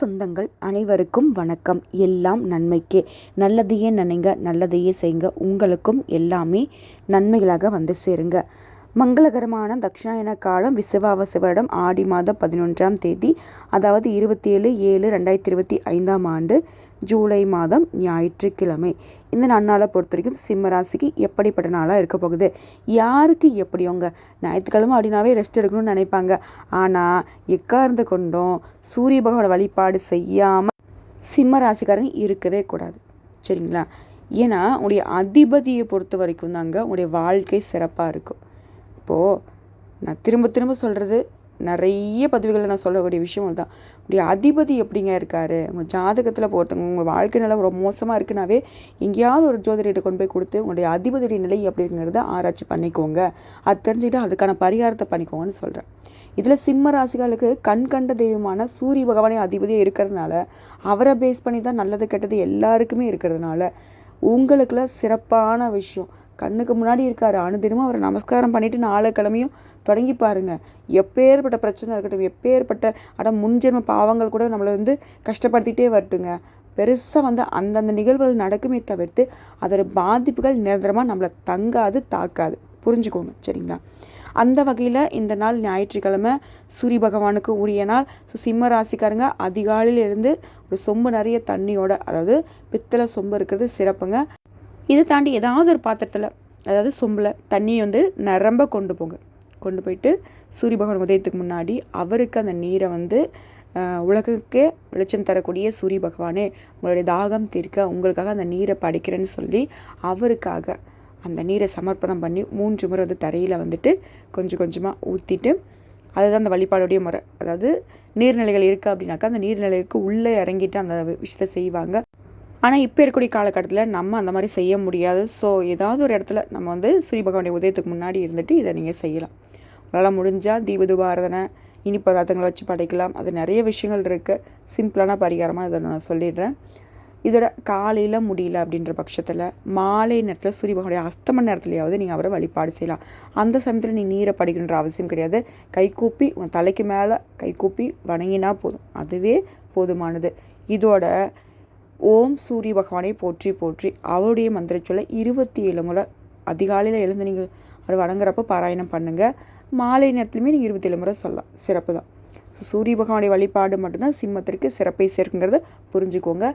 சொந்தங்கள் அனைவருக்கும் வணக்கம். எல்லாம் நன்மைக்கே. நல்லதையே நினைங்க நல்லதையே செய்யுங்க. உங்களுக்கும் எல்லாமே நன்மைகளாக வந்து சேருங்க. மங்களகரமான தட்சிணாயன காலம் விசுவாவச வருடம் ஆடி மாதம் பதினொன்றாம் தேதி அதாவது இருபத்தி ஏழு ஏழு ரெண்டாயிரத்தி இருபத்தி ஐந்தாம் ஆண்டு ஜூலை மாதம் ஞாயிற்றுக்கிழமை. இந்த நன்னாளை பொறுத்த வரைக்கும் சிம்மராசிக்கு எப்படிப்பட்ட நாளாக இருக்க போகுது? யாருக்கு எப்படியோங்க ஞாயிற்றுக்கிழமை அப்படின்னாவே ரெஸ்ட் எடுக்கணும்னு நினைப்பாங்க. ஆனால் எக்கார்ந்து கொண்டும் சூரிய பகவான வழிபாடு செய்யாமல் சிம்ம ராசிக்காரங்க இருக்கவே கூடாது. சரிங்களா? ஏன்னா உங்களுடைய அதிபதியை பொறுத்த வரைக்கும் தாங்க உங்களுடைய வாழ்க்கை சிறப்பாக இருக்கும். இப்போது நான் திரும்ப திரும்ப சொல்கிறது நிறைய பதவிகளை நான் சொல்லக்கூடிய விஷயம் தான் உங்களுடைய அதிபதி எப்படிங்க இருக்கார்? உங்கள் ஜாதகத்தில் பொறுத்தவங்க உங்கள் வாழ்க்கை நிலை ரொம்ப மோசமாக இருக்குனாவே எங்கேயாவது ஒரு ஜோதிடர்கிட்ட கொண்டு போய் கொடுத்து உங்களுடைய அதிபதியுடைய நிலை அப்படிங்கிறத ஆராய்ச்சி பண்ணிக்கோங்க. அது தெரிஞ்சுக்கிட்டு அதுக்கான பரிகாரத்தை பண்ணிக்கோங்கன்னு சொல்கிறேன் இதில் சிம்ம ராசிகளுக்கு கண் கண்ட தெய்வமான சூரிய பகவானே அதிபதியாக இருக்கிறதுனால அவரை பேஸ் பண்ணி தான் நல்லது கெட்டது எல்லாருக்குமே இருக்கிறதுனால உங்களுக்குள்ள சிறப்பான விஷயம். கண்ணுக்கு முன்னாடி இருக்கார். அனுதினமும் அவரை நமஸ்காரம் பண்ணிவிட்டு நாளை கிழமையும் தொடங்கி பாருங்கள் எப்பேற்பட்ட பிரச்சனை இருக்கட்டும் எப்பேற்பட்ட அட முன்ஜென்ம பாவங்கள் கூட நம்மளை வந்து கஷ்டப்படுத்திகிட்டே வரட்டுங்க. பெருசாக வந்து அந்தந்த நிகழ்வுகள் நடக்குமே தவிர்த்து அதோட பாதிப்புகள் நிரந்தரமாக நம்மளை தங்காது தாக்காது. புரிஞ்சுக்கோங்க. சரிங்களா? அந்த வகையில் இந்த நாள் ஞாயிற்றுக்கிழமை சூரிய பகவானுக்கு உரிய நாள். ஸோ சிம்ம ராசிக்காரங்க அதிகாலையில் இருந்து ஒரு சொம்பு நிறைய தண்ணியோட அதாவது பித்தளை சொம்பு இருக்கிறது சிறப்புங்க. இதை தாண்டி ஏதாவது ஒரு பாத்திரத்தில் அதாவது சொம்பில் தண்ணியை வந்து நிரம்ப கொண்டு போங்க. கொண்டு போயிட்டு சூரிய பகவான் உதயத்துக்கு முன்னாடி அவருக்கு அந்த நீரை வந்து உலகுக்கே வெளிச்சம் தரக்கூடிய சூரிய பகவானே உங்களுடைய தாகம் தீர்க்க உங்களுக்காக அந்த நீரை படிக்கிறேன்னு சொல்லி அவருக்காக அந்த நீரை சமர்ப்பணம் பண்ணி மூன்று முறை வந்து தரையில் வந்துட்டு கொஞ்சம் கொஞ்சமாக ஊற்றிட்டு அதுதான் அந்த வழிபாடுடைய முறை. அதாவது நீர்நிலைகள் இருக்குது அப்படின்னாக்கா அந்த நீர்நிலைக்கு உள்ளே இறங்கிட்டு அந்த விஷயத்தை செய்வாங்க. ஆனால் இப்போ இருக்கக்கூடிய காலகட்டத்தில் நம்ம அந்த மாதிரி செய்ய முடியாது. ஸோ ஏதாவது ஒரு இடத்துல நம்ம வந்து சூரிய பகவானுடைய உதயத்துக்கு முன்னாடி இருந்துட்டு இதை நீங்கள் செய்யலாம். உங்களால் முடிஞ்சால் தீபதுபாரதனை இனி பதார்த்தங்களை வச்சு படைக்கலாம். அது நிறைய விஷயங்கள் இருக்குது சிம்பிளான பரிகாரமாக இதை நான் சொல்லிடுறேன். இதோட காலையில் முடியல அப்படின்ற பட்சத்தில் மாலை நேரத்தில் சூரிய பகவானுடைய அஸ்தம நேரத்துலையாவது நீங்கள் அவரை வழிபாடு செய்யலாம். அந்த சமயத்தில் நீங்கள் நீரை படிக்கணுன்ற அவசியம் கிடையாது. கைகூப்பி உன் தலைக்கு மேலே கைகூப்பி வணங்கினா போதும். அதுவே போதுமானது. இதோட ஓம் சூரிய பகவானை போற்றி போற்றி அவருடைய மந்திர சொல்ல இருபத்தி ஏழு முறை அதிகாலையில் எழுந்து நீங்கள் அவர் வணங்குறப்ப பாராயணம் பண்ணுங்கள் மாலை நேரத்துலையுமே நீங்கள் இருபத்தி ஏழு முறை சொல்லலாம். சிறப்பு தான். ஸோ சூரிய பகவானுடைய வழிபாடு மட்டும்தான் சிம்மத்திற்கு சிறப்பை சேர்க்குங்கிறத புரிஞ்சுக்கோங்க.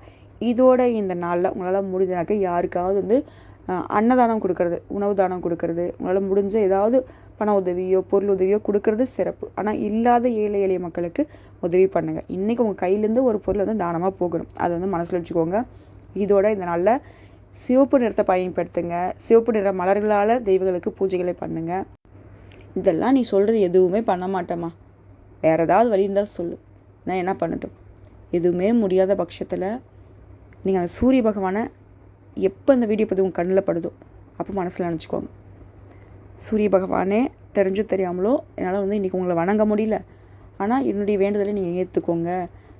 இதோட இந்த நாளில் உங்களால் முடிஞ்சனாக்க யாருக்காவது வந்து அன்னதானம் கொடுக்கறது உணவு தானம் கொடுக்கறது உங்களால் முடிஞ்ச ஏதாவது பண உதவியோ பொருள் உதவியோ கொடுக்கறது சிறப்பு. ஆனால் இல்லாத ஏழை எளிய மக்களுக்கு உதவி பண்ணுங்கள் இன்றைக்கி உங்கள் கையிலேருந்து ஒரு பொருள் வந்து தானமாக போகணும். அதை வந்து மனசில் வச்சுக்கோங்க. இதோட இந்த நாளில் சிவப்பு நிறத்தை பயன்படுத்துங்க. சிவப்பு நிற மலர்களால் தெய்வங்களுக்கு பூஜைகளை பண்ணுங்கள் இதெல்லாம் நீ சொல்கிறது எதுவுமே பண்ண மாட்டேம்மா. வேறு ஏதாவது வழி இருந்தால் சொல்லு. நான் என்ன பண்ணட்டும்? எதுவுமே முடியாத பட்சத்தில் நீங்கள் அந்த சூரிய பகவானை எப்போ அந்த வீடியோ பதிவு உங்கள் கண்ணில் படுதோ அப்போ மனசில் நினச்சிக்கோங்க. சூரிய பகவானே தெரிஞ்சும் தெரியாமலோ என்னால் வந்து இன்றைக்கி உங்களை வணங்க முடியல. ஆனால் என்னுடைய வேண்டுதலை நீங்கள் ஏற்றுக்கோங்க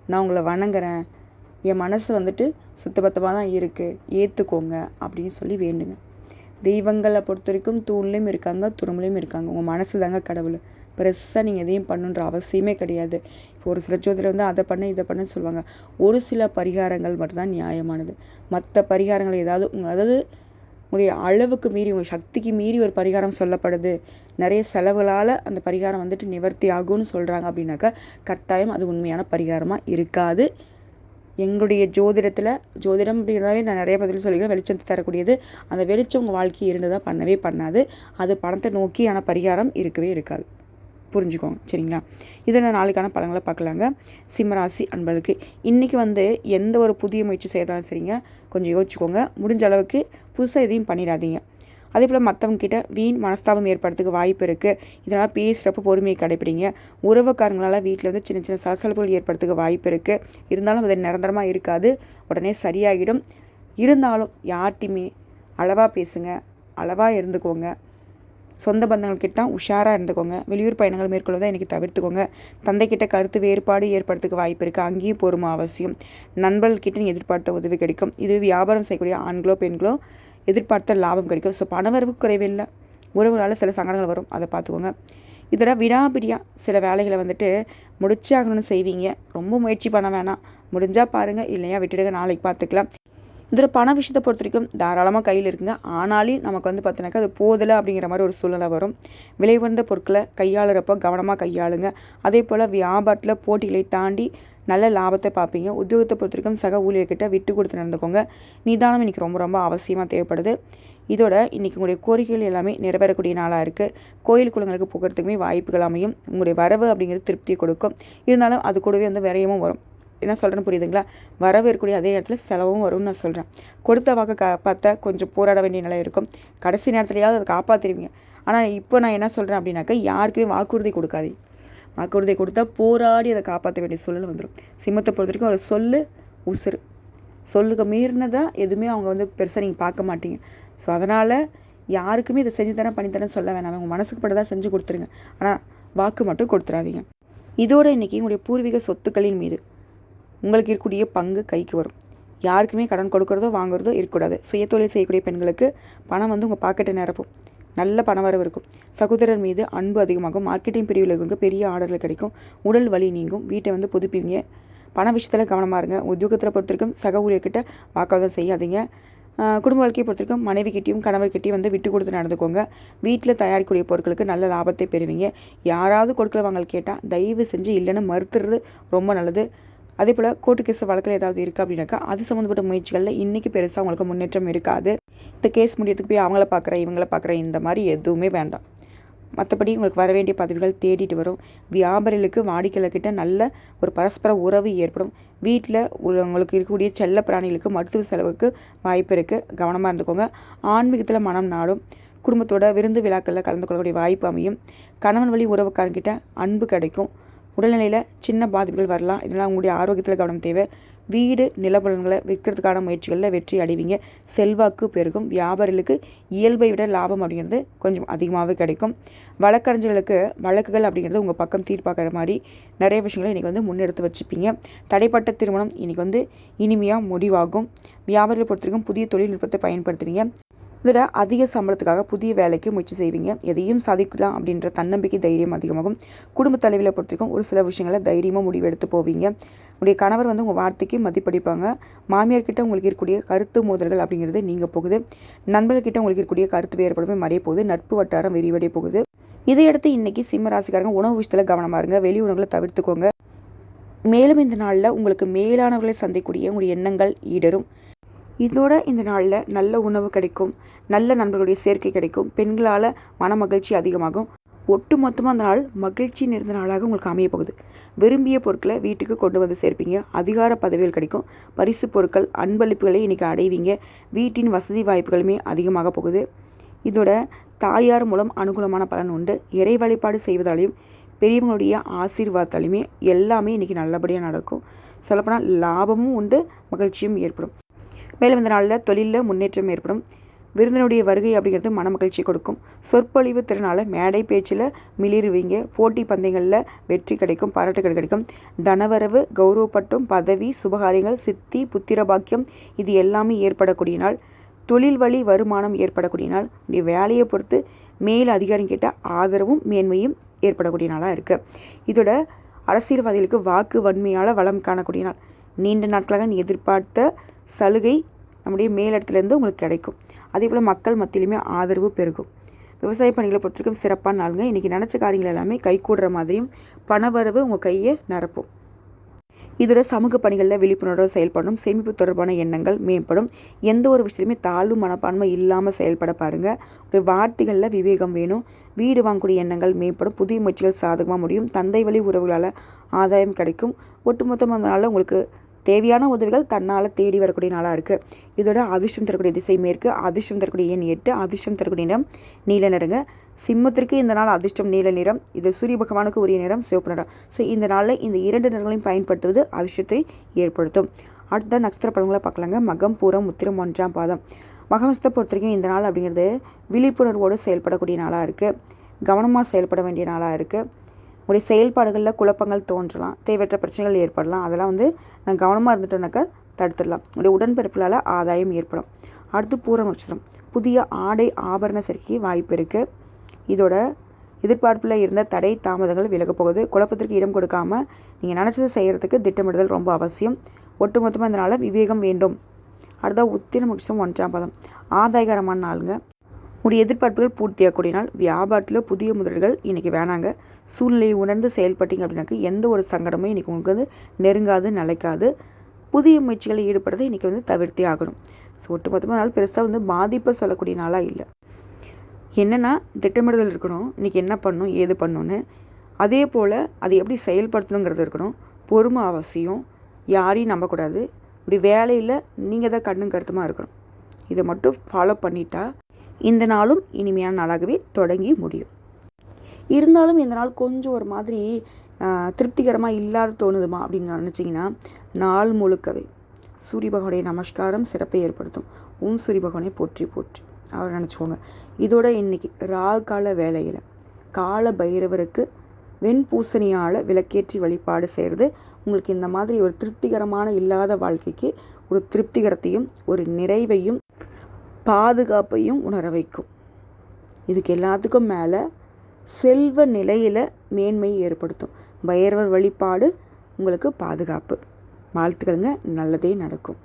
நான் உங்களை வணங்குறேன். என் மனசு வந்துட்டு சுத்தபத்தமாக தான் இருக்குது ஏற்றுக்கோங்க அப்படின்னு சொல்லி வேண்டுங்க. தெய்வங்களை பொறுத்த வரைக்கும் தூண்லேயும் இருக்காங்க துரும்புலேயும் இருக்காங்க. உங்கள் மனசு தாங்க கடவுள். பெருசாக நீங்கள் எதையும் பண்ணுன்ற அவசியமே கிடையாது. இப்போ ஒரு சில ஜோதிடர் வந்து அதை பண்ணு இதை பண்ணுன்னு சொல்லுவாங்க. ஒரு சில பரிகாரங்கள் மட்டும்தான் நியாயமானது. மற்ற பரிகாரங்கள் ஏதாவது அதாவது உங்களுடைய அளவுக்கு மீறி உங்கள் சக்திக்கு மீறி ஒரு பரிகாரம் சொல்லப்படுது. நிறைய செலவுகளால் அந்த பரிகாரம் வந்துட்டு நிவர்த்தி ஆகும்னு சொல்கிறாங்க அப்படின்னாக்கா கட்டாயம் அது உண்மையான பரிகாரமாக இருக்காது. எங்களுடைய ஜோதிடத்தில் ஜோதிடம் அப்படிங்கிறதாவே நான் நிறைய பதில் சொல்லிக்கிறேன். வெளிச்சத்தை தரக்கூடியது. அந்த வெளிச்சம் உங்கள் வாழ்க்கை இருந்ததாக பண்ணவே பண்ணாது. அது பணத்தை நோக்கியான பரிகாரம் இருக்கவே இருக்காது. புரிஞ்சுக்கோங்க சரிங்களா? இதில் நாளைக்கான பழங்களை பார்க்கலாங்க. சிம்மராசி அன்பளுக்கு இன்றைக்கி வந்து எந்த ஒரு புதிய முயற்சி செய்கிறதாலும் சரிங்க கொஞ்சம் யோசிச்சுக்கோங்க. முடிஞ்ச அளவுக்கு புதுசாக எதையும் பண்ணிடாதீங்க. அதே போல் மற்றவங்கக்கிட்ட வீண் மனஸ்தாபம் ஏற்படுறதுக்கு வாய்ப்பு இருக்குது இதனால் பேசுகிறப்ப பொறுமையை கடைப்பிடிங்க. உறவுக்காரங்களால் வீட்டில் வந்து சின்ன சின்ன சலசலப்புகள் ஏற்படுறதுக்கு வாய்ப்பு இருக்குது இருந்தாலும் அது நிரந்தரமாக இருக்காது. உடனே சரியாகிடும் இருந்தாலும் யார்ட்டையுமே அளவாக பேசுங்க. அளவாக இருந்துக்கோங்க. சொந்த பந்தங்கள் கிட்ட உஷாராக இருந்துக்கோங்க. வெளியூர் பயணங்கள் மேற்கொள்வதை இன்றைக்கி தவிர்த்துக்கோங்க. தந்தைக்கிட்ட கருத்து வேறுபாடு ஏற்படுறதுக்கு வாய்ப்பு இருக்குது அங்கேயும் பொறுமை அவசியம். நண்பர்கள்கிட்ட நீங்கள் எதிர்பார்த்த உதவி கிடைக்கும். இது வியாபாரம் செய்யக்கூடிய ஆண்களோ பெண்களோ எதிர்பார்த்த லாபம் கிடைக்கும். ஸோ பணவரவு குறைவில்லை. உறவுகளால் சில சங்கடங்கள் வரும். அதை பார்த்துக்கோங்க. இதோட விடாபிடியாக சில வேலைகளை வந்துட்டு முடிச்சாகணும்னு செய்வீங்க. ரொம்ப முயற்சி பண்ண வேணாம். முடிஞ்சால் பாருங்கள் இல்லையா விட்டுடுங்க. நாளைக்கு பார்த்துக்கலாம். இதில் பண விஷயத்தை பொறுத்த வரைக்கும் தாராளமாக கையில் இருக்குங்க. ஆனாலும் நமக்கு வந்து பார்த்தினாக்கா அது போதலை அப்படிங்கிற மாதிரி ஒரு சூழ்நிலை வரும். விலை உயர்ந்த பொருட்களை கையாளுறப்போ கவனமாக கையாளுங்க. அதே போல் வியாபாரத்தில் போட்டிகளை தாண்டி நல்ல லாபத்தை பார்ப்பீங்க. உத்தியோகத்தை பொறுத்த வரைக்கும் சக ஊழியர்கிட்ட விட்டு கொடுத்து நடந்துக்கோங்க. நிதானம் இன்றைக்கி ரொம்ப ரொம்ப அவசியமாக தேவைப்படுது. இதோட இன்றைக்கி உங்களுடைய கோரிக்கைகள் எல்லாமே நிறைவேறக்கூடிய நாளாக இருக்குது கோயில் குளங்களுக்கு போகிறதுக்குமே வாய்ப்புகள் அமையும். உங்களுடைய வரவு அப்படிங்கிறது திருப்தியை கொடுக்கும். இருந்தாலும் அது கூடவே வந்து விரயமும் வரும். என்ன சொல்கிறேன்னு புரியுதுங்களா? வரவு இருக்கக்கூடிய அதே நேரத்தில் செலவும் வரும்னு நான் சொல்கிறேன் கொடுத்த வாக்கு காப்பாற்ற கொஞ்சம் போராட வேண்டிய நிலை இருக்கும். கடைசி நேரத்துலையாவது அதை காப்பாற்றிடுவீங்க ஆனால் இப்போ நான் என்ன சொல்கிறேன் அப்படின்னாக்கா யாருக்குமே வாக்குறுதி கொடுக்காது. வாக்குறுதி கொடுத்தா போராடி அதை காப்பாற்ற வேண்டிய சூழல் வந்துடும் சிம்மத்தை பொறுத்த வரைக்கும் ஒரு சொல்லு உசுறு. சொல்லுக்கு மீறினதாக எதுவுமே அவங்க வந்து பெருசாக நீங்கள் பார்க்க மாட்டீங்க. ஸோ அதனால் யாருக்குமே இதை செஞ்சு தரேன் பண்ணித்தரேன் சொல்ல வேணாம். உங்கள் மனசுக்கு பட்டதாக செஞ்சு கொடுத்துருங்க. ஆனால் வாக்கு மட்டும் கொடுத்துடாதீங்க இதோட இன்றைக்கி உங்களுடைய பூர்வீக சொத்துக்களின் மீது உங்களுக்கு இருக்கக்கூடிய பங்கு கைக்கு வரும். யாருக்குமே கடன் கொடுக்குறதோ வாங்குறதோ இருக்கக்கூடாது. சுயத்தொழில் செய்யக்கூடிய பெண்களுக்கு பணம் வந்து உங்கள் பாக்கெட்டை நிரப்பும். நல்ல பண வரவு இருக்கும். சகோதரர் மீது அன்பு அதிகமாகும். மார்க்கெட்டிங் பிரிவில் இருக்கிற பெரிய ஆர்டர்கள் கிடைக்கும். உடல் வலி நீங்கும். வீட்டை வந்து புதுப்பிங்க. பண விஷயத்தில் கவனமாக இருங்க. உத்தியோகத்தில் பொறுத்திருக்கும் சக ஊழியர்கிட்ட வாக்குவாதம் செய்யாதீங்க. குடும்ப வாழ்க்கையை பொறுத்திருக்கும் மனைவிக்கிட்டையும் கணவர்கிட்டையும் வந்து விட்டு கொடுத்து நடந்துக்கோங்க. வீட்டில் தயாரிக்கக்கூடிய பொருட்களுக்கு நல்ல லாபத்தை பெறுவீங்க. யாராவது கொடுக்கல வாங்கல் கேட்டால் தயவு செஞ்சு இல்லைன்னு மறுத்துறது ரொம்ப நல்லது. அதே போல் கோர்ட்டு கேஸ் வழக்கில் ஏதாவது இருக்குது அப்படின்னாக்கா அது சம்மந்தப்பட்ட முயற்சிகளில் இன்றைக்கி பெருசாக அவங்களுக்கு முன்னேற்றம் இருக்காது. இந்த கேஸ் முடியறதுக்கு போய் அவங்கள பார்க்குறேன் இவங்கள பார்க்குறேன் இந்த மாதிரி எதுவுமே வேண்டாம். மற்றபடி உங்களுக்கு வர வேண்டிய பதவிகள் தேடிட்டு வரும். வியாபாரிகளுக்கு வாடிக்கையாளர்கிட்ட நல்ல ஒரு பரஸ்பர உறவு ஏற்படும். வீட்டில் உங்களுக்கு இருக்கக்கூடிய செல்ல பிராணிகளுக்கு மருத்துவ செலவுக்கு வாய்ப்பு இருக்குது கவனமாக இருந்துக்கோங்க. ஆன்மீகத்தில் மனம் நாடும். குடும்பத்தோட விருந்து விழாக்களில் கலந்து கொள்ளக்கூடிய வாய்ப்பு அமையும். கணவன் வழி உறவுக்காரங்கிட்ட அன்பு கிடைக்கும். உடல்நிலையில் சின்ன பாதிப்புகள் வரலாம். இதனால் உங்களுடைய ஆரோக்கியத்தில் கவனம் தேவை. வீடு நிலபலன்களை விற்கிறதுக்கான முயற்சிகளில் வெற்றி அடைவீங்க. செல்வாக்கு பெருகும். வியாபாரிகளுக்கு இயல்பை விட லாபம் அப்படிங்கிறது கொஞ்சம் அதிகமாகவே கிடைக்கும். வழக்கறிஞர்களுக்கு வழக்குகள் அப்படிங்கிறது உங்கள் பக்கம் தீர்ப்பாக்கிற மாதிரி நிறைய விஷயங்களை இன்றைக்கி வந்து முன்னெடுத்து வச்சுப்பீங்க. தடைப்பட்ட திருமணம் இன்றைக்கி வந்து இனிமையாக முடிவாகும். வியாபாரிகளை பொறுத்தவரைக்கும் புதிய தொழில்நுட்பத்தை பயன்படுத்துவீங்க. விட அதிக சம்பளத்துக்காக புதிய வேலைக்கு முயற்சி செய்வீங்க. எதையும் சாதிக்கலாம் அப்படின்ற தன்னம்பிக்கை தைரியம் அதிகமாகும். குடும்ப தலைவியில் பொறுத்திருக்கும் ஒரு சில விஷயங்களை தைரியமாக முடிவெடுத்து போவீங்க. உங்களுடைய கணவர் வந்து உங்கள் வார்த்தைக்கு மதிப்படிப்பாங்க மாமியார்கிட்ட உங்களுக்கு இருக்கக்கூடிய கருத்து மோதல்கள் அப்படிங்கிறது நீங்கள் போகுது. நண்பர்கிட்ட உங்களுக்கு இருக்கக்கூடிய கருத்து வேறுபடுமே மறைய போகுது. நட்பு வட்டாரம் விரிவடைய போகுது. இதையடுத்து இன்றைக்கி சிம்ம ராசிக்காரங்க உணவு விஷயத்தில் கவனமாக இருங்க. வெளி உணவுகளை தவிர்த்துக்கோங்க. மேலும் இந்த நாளில் உங்களுக்கு மேலானவர்களை சந்திக்கக்கூடிய உங்களுடைய எண்ணங்கள் ஈடரும். இதோட இந்த நாளில் நல்ல உணவு கிடைக்கும். நல்ல நண்பர்களுடைய சேர்க்கை கிடைக்கும். பெண்களால் மன மகிழ்ச்சி அதிகமாகும். ஒட்டு மொத்தமாக அந்த நாள் மகிழ்ச்சி நிறைந்த நாளாக உங்களுக்கு அமைய போகுது. விரும்பிய பொருட்களை வீட்டுக்கு கொண்டு வந்து சேர்ப்பீங்க. அதிகார பதவிகள் கிடைக்கும். பரிசு பொருட்கள் அன்பளிப்புகளை இன்றைக்கி அடைவீங்க. வீட்டின் வசதி வாய்ப்புகளுமே அதிகமாக போகுது. இதோட தாயார் மூலம் அனுகூலமான பலன் உண்டு. இறை வழிபாடு செய்வதாலையும் பெரியவங்களுடைய ஆசீர்வாதத்தாலையுமே எல்லாமே இன்றைக்கி நல்லபடியாக நடக்கும். சொல்லப்போனால் லாபமும் உண்டு மகிழ்ச்சியும் ஏற்படும். மேலும் இந்த நாளில் தொழிலில் முன்னேற்றம் ஏற்படும். விருந்தினுடைய வருகை அப்படிங்கிறது மன மகிழ்ச்சி கொடுக்கும். சொற்பொழிவு திறனால் மேடை பேச்சில் மிளிருவீங்க. போட்டி பந்தயங்களில் வெற்றி கிடைக்கும் பாராட்டுகள் கிடைக்கும். தனவரவு கௌரவப்பட்டும் பதவி சுபகாரியங்கள் சித்தி புத்திர பாக்கியம் இது எல்லாமே ஏற்படக்கூடிய நாள். தொழில் வழி வருமானம் ஏற்படக்கூடிய நாள். உடைய வேலையை பொறுத்து மேல் அதிகாரம் கேட்ட ஆதரவும் மேன்மையும் ஏற்படக்கூடிய நாளாக இருக்குது இதோட அரசியல்வாதிகளுக்கு வாக்கு வன்மையால் வளம் காணக்கூடிய நாள். நீண்ட நாட்களாக நீ எதிர்பார்த்த சலுகை நம்முடைய மேலிடத்துலேருந்து உங்களுக்கு கிடைக்கும். அதே போல் மக்கள் மத்தியிலுமே ஆதரவு பெருகும். விவசாய பணிகளை பொறுத்தவரைக்கும் சிறப்பான நாளுங்க. இன்றைக்கி நினச்ச காரியங்கள் எல்லாமே கை கூடுற மாதிரியும் பணவரவு உங்கள் கையை நிரப்பும். இதோட சமூக பணிகளில் விழிப்புணர்வு செயல்படும் சேமிப்பு தொடர்பான எண்ணங்கள் மேம்படும். எந்த ஒரு விஷயத்துலையுமே தாழ்வு மனப்பான்மை இல்லாமல் செயல்பட பாருங்கள் ஒரு வார்த்தைகளில் விவேகம் வேணும். வீடு வாங்கக்கூடிய எண்ணங்கள் மேம்படும். புதிய முயற்சிகள் சாதகமாக முடியும். தந்தை வழி உறவுகளால் ஆதாயம் கிடைக்கும். ஒட்டுமொத்தமாக உங்களுக்கு தேவையான உதவிகள் தன்னால் தேடி வரக்கூடிய நாளாக இருக்குது இதோட அதிர்ஷ்டம் தரக்கூடிய திசை மேற்கு அதிர்ஷ்டம் தரக்கூடிய எண் எட்டு அதிர்ஷ்டம் தரக்கூடிய நிறம் நீல நிறங்க. சிம்மத்திற்கு இந்த நாள் அதிர்ஷ்டம் நீல நிறம் இது சூரிய பகவானுக்கு உரிய நிறம் சிவப்பு நிறம். ஸோ இந்த நாளில் இந்த இரண்டு நிறங்களையும் பயன்படுத்துவது அதிர்ஷ்டத்தை ஏற்படுத்தும். அடுத்த நட்சத்திர பழங்களை பார்க்கலாங்க. மகம் பூரம் உத்திரம் ஒன்றாம் பாதம். மகமஸ்தை பொறுத்த வரைக்கும் இந்த நாள் அப்படிங்கிறது விழிப்புணர்வோடு செயல்படக்கூடிய நாளாக இருக்குது கவனமாக செயல்பட வேண்டிய நாளாக இருக்குது உங்களுடைய செயல்பாடுகளில் குழப்பங்கள் தோன்றலாம் தேவையற்ற பிரச்சனைகள் ஏற்படலாம். அதெல்லாம் வந்து நான் கவனமாக இருந்துட்டேனாக்கா தடுத்துடலாம். உங்களுடைய உடன்பிறப்புகளால் ஆதாயம் ஏற்படும். அடுத்து பூர நட்சத்திரம். புதிய ஆடை ஆபரண சேர்க்கைக்கு வாய்ப்பு இருக்குது இதோட எதிர்பார்ப்பில் இருந்த தடை தாமதங்கள் விலகப் போகுது. குழப்பத்திற்கு இடம் கொடுக்காம நீங்கள் நினச்சதை செய்கிறதுக்கு திட்டமிடுதல் ரொம்ப அவசியம். ஒட்டுமொத்தமாக இதனால் விவேகம் வேண்டும். அடுத்தா உத்திர முக்கியம் ஒன்றாம் பதம். ஆதாயகரமான நாளுங்க. உடைய எதிர்பார்ப்புகள் பூர்த்தியாகக்கூடிய நாள் வியாபாரத்தில் புதிய முதல்கள் இன்றைக்கி வேணாங்க. சூழ்நிலையை உணர்ந்து செயல்பட்டீங்க அப்படின்னாக்க எந்த ஒரு சங்கடமும் இன்றைக்கி உங்களுக்கு வந்து நெருங்காது நிலைக்காது. புதிய முயற்சிகளில் ஈடுபடுறதை இன்றைக்கி வந்து தவிர்த்தே ஆகணும். ஸோ ஒட்டுமொத்தமாக நாள் பெருசாக வந்து பாதிப்பை சொல்லக்கூடிய நாளாக இல்லை. என்னென்னா திட்டமிடுதல் இருக்கணும். இன்றைக்கி என்ன பண்ணணும் ஏது பண்ணணும்னு. அதே போல் அதை எப்படி செயல்படுத்தணுங்கிறது இருக்கணும். பொறுமை அவசியம். யாரையும் நம்பக்கூடாது. இப்படி வேலையில் நீங்கள் தான் கண்ணும் கருத்துமாக இருக்கணும். இதை மட்டும் ஃபாலோ பண்ணிட்டா இந்த நாளும் இனிமையான நாளாகவே தொடங்கி முடியும். இருந்தாலும் இந்த நாள் கொஞ்சம் ஒரு மாதிரி திருப்திகரமாக இல்லாத தோணுதுமா அப்படின்னு நினச்சிங்கன்னா நாள் முழுக்கவே சூரிய பகவானுடைய நமஸ்காரம் சிறப்பை ஏற்படுத்தும். ஓம் சூரிய பகவானை போற்றி போற்றி. அவர் நினச்சிக்கோங்க. இதோட இன்றைக்கி ராகு கால வேலையில் கால பைரவருக்கு வெண்பூசணியால் விளக்கேற்றி வழிபாடு செய்கிறது உங்களுக்கு இந்த மாதிரி ஒரு திருப்திகரமான இல்லாத வாழ்க்கைக்கு ஒரு திருப்திகரத்தையும் ஒரு நிறைவையும் பாதுகாப்பையும் உணர வைக்கும். இதுக்கு எல்லாத்துக்கும் மேலே செல்வ நிலையில் மேன்மை ஏற்படுத்தும். பைரவர் வழிபாடு உங்களுக்கு பாதுகாப்பு. வாழ்த்துக்களுங்க. நல்லதே நடக்கும்.